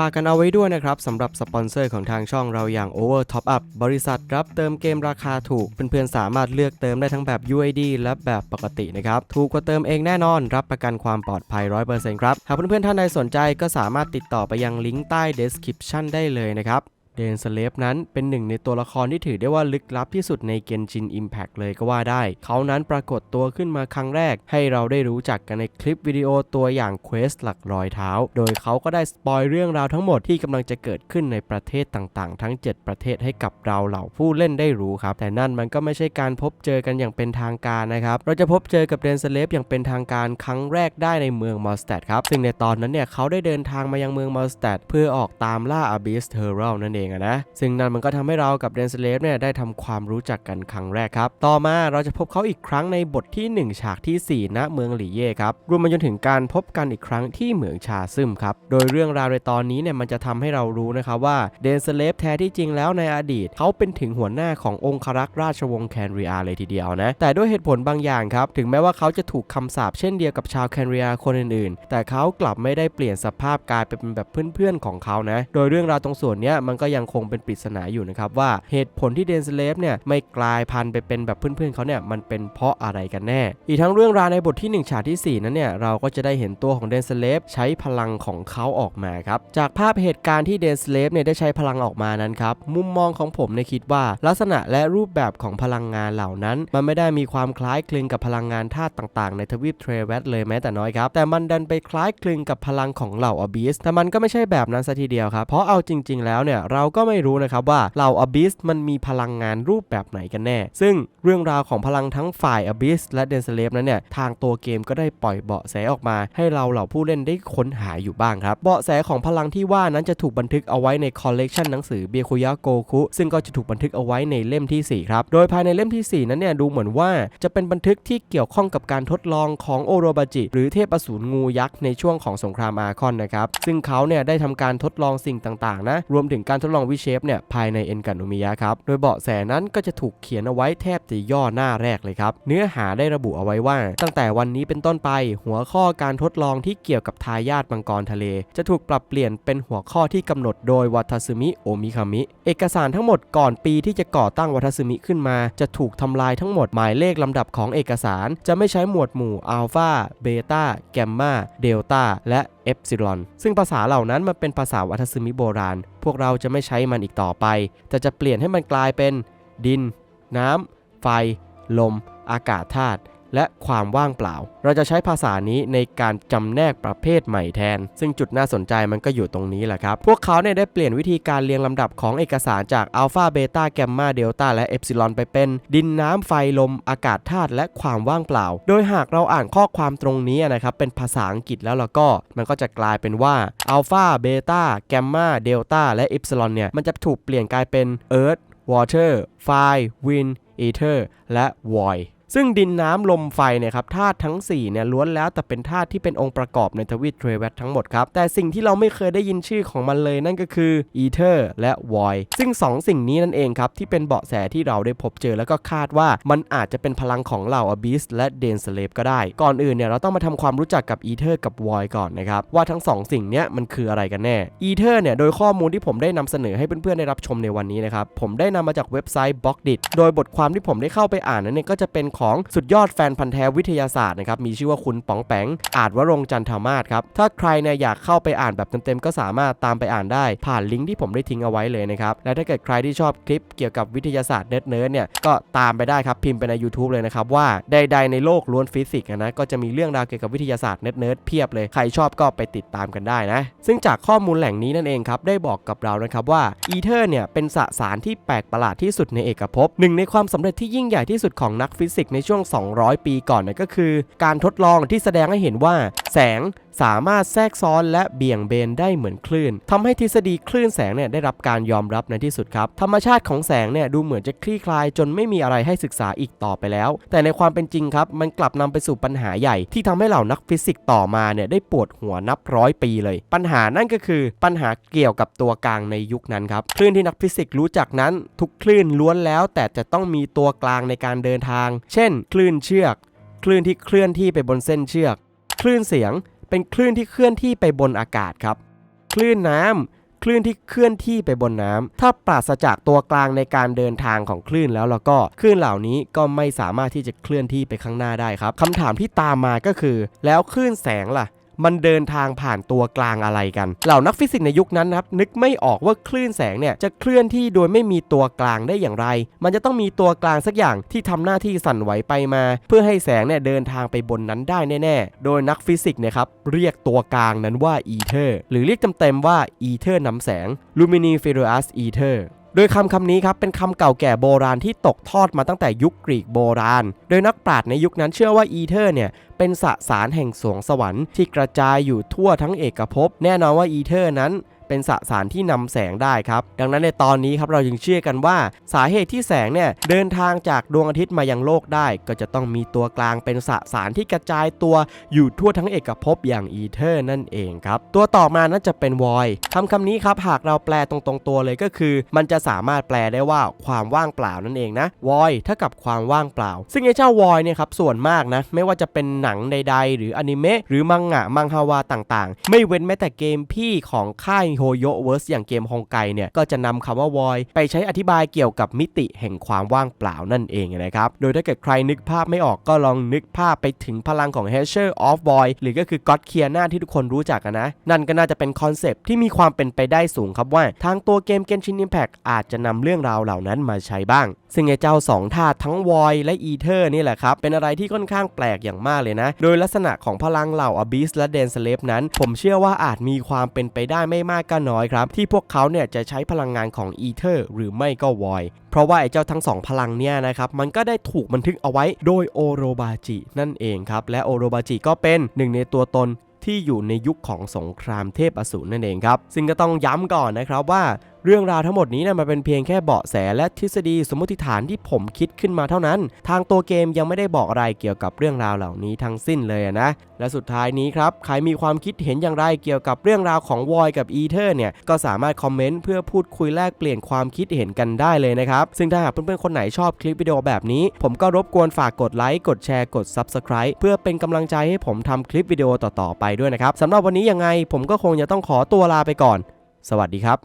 ฝากกันเอาไว้ด้วยนะครับสำหรับสปอนเซอร์ของทางช่องเราอย่าง Over Top Up บริษัทรับเติมเกมราคาถูก เพื่อนๆสามารถเลือกเติมได้ทั้งแบบ UID และแบบปกตินะครับ ถูกกว่าเติมเองแน่นอน รับประกันความปลอดภัย 100%ครับ หากเพื่อนๆท่านใดสนใจก็สามารถติดต่อไปยังลิงก์ใต้ description ได้เลยนะครับ เดนสเลฟนั้นเป็นหนึ่งในตัวละครที่ถือได้ว่าลึกลับที่สุดในเกนจิน Impact เลยก็ว่าได้ เขานั้นปรากฏตัวขึ้นมาครั้งแรก ให้เราได้รู้จักกันในคลิปวิดีโอตัวอย่างเควสหลักรอยเท้า โดยเขาก็ได้สปอยเรื่องราวทั้งหมดที่กำลังจะเกิดขึ้นในประเทศต่างๆ ทั้ง 7 ประเทศให้กับเราเหล่าผู้เล่นได้รู้ครับ แต่นั่นมันก็ไม่ใช่การพบเจอกันอย่างเป็นทางการนะครับ เราจะพบเจอกับเดนสเลฟอย่างเป็นทางการครั้งแรกได้ในเมืองมอสแตดครับ ซึ่งในตอนนั้นเนี่ยเขาได้เดินทางมายังเมืองมอสแตดเพื่อออกตามล่าอาบิสเทอรัลนั่นเองอะนะ ซึ่งนั่นมันก็ทำให้เรากับเดนสเลฟเนี่ยได้ทำความรู้จักกันครั้งแรกครับ ต่อมาเราจะพบเขาอีกครั้งในบทที่ 1 ฉากที่ 4 ณ เมืองหลี่เย่ครับ รวมมาจนถึงการพบกันอีกครั้งที่เหมืองชาซึมครับ โดยเรื่องราวในตอนนี้เนี่ยมันจะทำให้เรารู้นะครับว่าเดนสเลฟแท้ที่จริงแล้วในอดีต เขาเป็นถึงหัวหน้าขององครักษ์ราชวงศ์แคนเรียเลยทีเดียวนะ แต่ด้วยเหตุผลบางอย่างครับ ถึงแม้ว่าเขาจะถูกคำสาปเช่นเดียวกับชาวแคนเรียคนอื่นๆ แต่เขากลับไม่ได้เปลี่ยนสภาพกายไปเป็นแบบเพื่อนๆของเขานะ โดยเรื่องราวตรงส่วนนี้มันก็ยังคงเป็นปริศนาอยู่นะครับว่าเหตุผลที่เดนสเลฟเนี่ยไม่กลายพันธุ์ไปเป็นแบบเพื่อนๆเขาเนี่ยมันเป็นเพราะอะไรกันแน่ อีกทั้งเรื่องราวในบทที่ 1 ฉากทีสี่4 นั้นเนี่ยเราก็จะได้เห็นตัวของเดนสเลฟใช้พลังของเขาออกมาครับจากภาพเหตุการณ์ที่เดนสเลฟเนี่ยได้ใช้พลังออกมานั้นครับมุมมองของผมเนี่ยคิดว่าลักษณะและรูปแบบของพลังงานเหล่านั้น มันไม่ได้มีความคล้ายคลึงกับพลังงานธาตุต่างๆ ในทวีปเทรเวตเลยแม้แต่น้อยครับแต่มันดันไปคล้ายคลึงกับพลังของเหล่าอบิสแต่มันก็ไม่ใช่แบบนั้นซะทีเดียวครับเพราะเอาจริง ๆ แล้วเนี่ยเราก็ไม่รู้นะครับว่าเหล่าอบิสมันมีพลังงานรูปแบบไหนกันแน่ ซึ่งเรื่องราวของพลังทั้งฝ่ายอบิสและเดนสเลฟนั้นเนี่ย ทางตัวเกมก็ได้ปล่อยเบาะแสออกมาให้เราเหล่าผู้เล่นได้ค้นหาอยู่บ้างครับ เบาะแสของพลังที่ว่านั้นจะถูกบันทึกเอาไว้ในคอลเลกชันหนังสือเบียคุยะโกคุซึ่งก็จะถูกบันทึกเอาไว้ในเล่มที่ 4 ครับ โดยภายในเล่มทีสี่4 นั้นเนี่ยดูเหมือนว่าจะเป็นบันทึกที่เกี่ยวข้องกับการทดลองของโอโรบาจิ หรือเทพอสูรงูยักษ์ในช่วงของสงครามอาคอนนะครับซึ่งเขาเนี่ยได้ทำการทดลองสิ่งต่างๆนะรวมถึงการทดลองวิเชฟเนี่ยภายในเอ็นกันโนมิยะครับ โดยเบาะแสนั้นก็จะถูกเขียนเอาไว้แทบจะย่อหน้าแรกเลยครับ เนื้อหาได้ระบุเอาไว้ว่า ตั้งแต่วันนี้เป็นต้นไป หัวข้อการทดลองที่เกี่ยวกับทายาทมังกรทะเล จะถูกปรับเปลี่ยนเป็นหัวข้อที่กำหนดโดยวัตสึมิโอมิคามิ เอกสารทั้งหมดก่อนปีที่จะก่อตั้งวัตสึมิขึ้นมา จะถูกทำลายทั้งหมดหมายเลขลำดับของเอกสาร จะไม่ใช้หมวดหมู่อัลฟาเบต้าแกมมาเดลต้าและ เอฟซิลอนซึ่งภาษาเหล่านั้นมันเป็นภาษาวัตสึมิโบราณ พวกเราจะไม่ใช้มันอีกต่อไป แต่จะเปลี่ยนให้มันกลายเป็น ดิน น้ำ ไฟ ลม อากาศธาตุ และความว่างเปล่า เราจะใช้ภาษานี้ในการจำแนกประเภทใหม่แทน ซึ่งจุดน่าสนใจมันก็อยู่ตรงนี้แหละครับ พวกเขาเนี่ยได้เปลี่ยนวิธีการเรียงลำดับของเอกสารจากอัลฟาเบต้าแกมมาเดลต้าและเอฟซิลอนไปเป็น ดินน้ำไฟลม อากาศธาตุและความว่างเปล่า โดยหากเราอ่านข้อความตรงนี้นะครับ เป็นภาษาอังกฤษแล้วแล้วก็ มันก็จะกลายเป็นว่าอัลฟาเบต้าแกมมาเดลต้าและเอฟซิลอนเนี่ยมันจะถูกเปลี่ยนกลายเป็น Earth Water Fire Wind Ether และ Void ซึ่งดินน้ำลมไฟเนี่ยครับธาตุทั้ง4เนี่ยล้วนแล้วแต่เป็นธาตุที่เป็นองค์ประกอบในทวีปเทรเวตทั้งหมดครับ แต่สิ่งที่เราไม่เคยได้ยินชื่อของมันเลยนั่นก็คือ Ether และ Void ซึ่ง 2 สิ่งนี้นั่นเองครับ ที่เป็นเบาะแสที่เราได้พบเจอแล้วก็คาดว่ามันอาจจะเป็นพลังของเหล่า Abyss และ Dane Slave ก็ได้ ก่อนอื่นเนี่ยเราต้องมาทำความรู้จักกับ Ether กับ Void ก่อนนะครับ ว่าทั้ง 2 สิ่งเนี้ยมันคืออะไรกันแน่ Ether เนี่ยโดยข้อมูลที่ผมได้นำเสนอให้เพื่อนๆได้รับชมในวันนี้นะครับผมได้นำมาจากเว็บไซต์ b l o g d i t โดยบทความที่ผมได้เข้าไปอ่านนั้นเนี่ยก็จะเป็นของสุดยอดแฟนพันธ์แท้วิทยาศาสตร์นะครับมีชื่อว่าคุณป๋องแปงอาจวรงจันทามาศครับถ้าใครเนี่ยอยากเข้าไปอ่านแบบเต็มๆก็สามารถตามไปอ่านได้ ผ่านลิงก์ที่ผมได้ทิ้งเอาไว้เลยนะครับและถ้าเกิดใครที่ชอบคลิปเกี่ยวกับวิทยาศาสตร์เนิร์ดๆเนี่ยก็ตามไปได้ครับพิมพ์ไปใน YouTube เลยนะครับว่าใดๆในโลกล้วนฟิสิกส์นะก็จะมีเรื่องราวเกี่ยวกับวิทยาศาสตร์เนิร์ดๆเพียบเลยใครชอบก็ไปติดตามกันได้นะ ซึ่งจากข้อมูลแหล่งนี้นั่นเองครับได้บอกกับเรานะครับว่าอีเทอร์เนี่ยเป็นสสารที่แปลกประหลาดที่สุดในเอกภพหนึ่งในความสำเร็จที่ยิ่งใหญ่ที่สุดของนักฟิสิกสในช่วง 200 ปีก่อนนั่นก็คือ การทดลองที่แสดงให้เห็นว่า แสง สามารถแทรกซ้อนและเบี่ยงเบนได้เหมือนคลื่นทำให้ทฤษฎีคลื่นแสงเนี่ยได้รับการยอมรับในที่สุดครับธรรมชาติของแสงเนี่ยดูเหมือนจะคลี่คลายจนไม่มีอะไรให้ศึกษาอีกต่อไปแล้ว แต่ในความเป็นจริงครับมันกลับนำไปสู่ปัญหาใหญ่ ที่ทำให้เหล่านักฟิสิกส์ต่อมาเนี่ยได้ปวดหัวนับร้อยปีเลย ปัญหานั่นก็คือปัญหาเกี่ยวกับตัวกลางในยุคนั้นครับคลื่นที่นักฟิสิกส์รู้จักนั้น ทุกคลื่นล้วนแล้ว แต่จะต้องมีตัวกลางในการเดินทาง เช่น คลื่นเชือก คลื่นที่เคลื่อนที่ไปบนเส้นเชือก คลื่นเสียง เป็นคลื่นที่เคลื่อนที่ไปบนอากาศครับ คลื่นน้ำคลื่นที่เคลื่อนที่ไปบนน้ำถ้าปราศจากตัวกลางในการเดินทางของคลื่นแล้วแล้วก็คลื่นเหล่านี้ก็ไม่สามารถที่จะเคลื่อนที่ไปข้างหน้าได้ครับคำถามที่ตามมาก็คือ แล้วคลื่นแสงล่ะ มันเดินทางผ่านตัวกลางอะไรกัน เหล่านักฟิสิกส์ในยุคนั้นนะครับนึกไม่ออกว่าคลื่นแสงเนี่ยจะเคลื่อนที่โดยไม่มีตัวกลางได้อย่างไร มันจะต้องมีตัวกลางสักอย่างที่ทำหน้าที่สั่นไหวไปมา เพื่อให้แสงเนี่ยเดินทางไปบนนั้นได้แน่ๆ โดยนักฟิสิกส์เนี่ยครับเรียกตัวกลางนั้นว่าอีเทอร์หรือเรียกเต็มๆว่าอีเทอร์นำแสง Luminiferous Ether โดยคำคำนี้ครับเป็นคำเก่าแก่โบราณที่ตกทอดมาตั้งแต่ยุคกรีกโบราณ โดยนักปราชญ์ในยุคนั้นเชื่อว่าอีเทอร์เนี่ยเป็นสสารแห่งสวงสวรรค์ที่กระจายอยู่ทั่วทั้งเอกภพแน่นอนว่าอีเทอร์นั้น เป็นสสารที่นำแสงได้ครับ ดังนั้นในตอนนี้ครับเราจึงเชื่อกันว่าสาเหตุที่แสงเนี่ยเดินทางจากดวงอาทิตย์มายังโลกได้ ก็จะต้องมีตัวกลางเป็นสสารที่กระจายตัวอยู่ทั่วทั้งเอกภพอย่างอีเทอร์นั่นเองครับ ตัวต่อมานั้นจะเป็นวอยคำคำนี้ครับหากเราแปลตรงๆตัวเลยก็คือ มันจะสามารถแปลได้ว่าความว่างเปล่านั่นเองนะวอยเท่ากับความว่างเปล่า ซึ่งไอ้เจ้าวอยเนี่ยครับส่วนมากนะไม่ว่าจะเป็นหนังใด ๆ หรืออนิเมะหรือมังงะมังฮาวาต่างๆ ไม่เว้นแม้แต่เกมพี่ของค่ายโฮโยเวิร์สอย่างเกมฮองไกเนี่ยก็จะนำคำว่าวอยไปใช้อธิบายเกี่ยวกับมิติแห่งความว่างเปล่านั่นเองนะครับ โดยถ้าเกิดใครนึกภาพไม่ออกก็ลองนึกภาพไปถึงพลังของ h e s h e r of Void หรือก็คือ God k i a n a ที่ทุกคนรู้จักนะ นั่นก็น่าจะเป็นคอนเซปที่มีความเป็นไปได้สูงครับว่า ทางตัวเกม Genshin Impact อาจจะนำเรื่องราวเหล่านั้นมาใช้บ้าง ซึ่งไอ้เจ้า 2ธาตุทั้ง Void และ Ether นี่แหละครับ เป็นอะไรที่ค่อนข้างแปลกอย่างมากเลยนะ โดยลักษณะของพลังเหล่า Abyss และ d e n s l a v e นั้น ผมเชื่อว่าอาจมีความเป็นไปได้ไม่มากก็น้อยครับที่พวกเขาเนี่ยจะใช้พลังงานของอีเทอร์หรือไม่ก็วอยเพราะว่าไอ้เจ้าทั้งสองพลังเนี่ยนะครับมันก็ได้ถูกบันทึกเอาไว้โดยโอโรบาจินั่นเองครับและโอโรบาจิก็เป็นหนึ่งในตัวตนที่อยู่ในยุคของสงครามเทพอสูรนั่นเองครับ ซึ่งก็ต้องย้ำก่อนนะครับว่า เรื่องราวทั้งหมดนี้นะมันเป็นเพียงแค่เบาะแสและทฤษฎีสมมติฐานที่ผมคิดขึ้นมาเท่านั้น ทางตัวเกมยังไม่ได้บอกอะไรเกี่ยวกับเรื่องราวเหล่านี้ทั้งสิ้นเลยนะ และสุดท้ายนี้ครับ ใครมีความคิดเห็นอย่างไรเกี่ยวกับเรื่องราวของวอยกับอีเทอร์เนี่ย ก็สามารถคอมเมนต์เพื่อพูดคุยแลกเปลี่ยนความคิดเห็นกันได้เลยนะครับ ซึ่งถ้าหากเพื่อนๆคนไหนชอบคลิปวิดีโอแบบนี้ ผมก็รบกวนฝากกดไลค์ กดแชร์ กด Subscribe เพื่อเป็นกำลังใจให้ผมทำคลิปวิดีโอต่อๆไปด้วยนะครับสำหรับวันนี้ยังไงผมก็คงจะต้องขอตัวลาไปก่อน สวัสดีครับ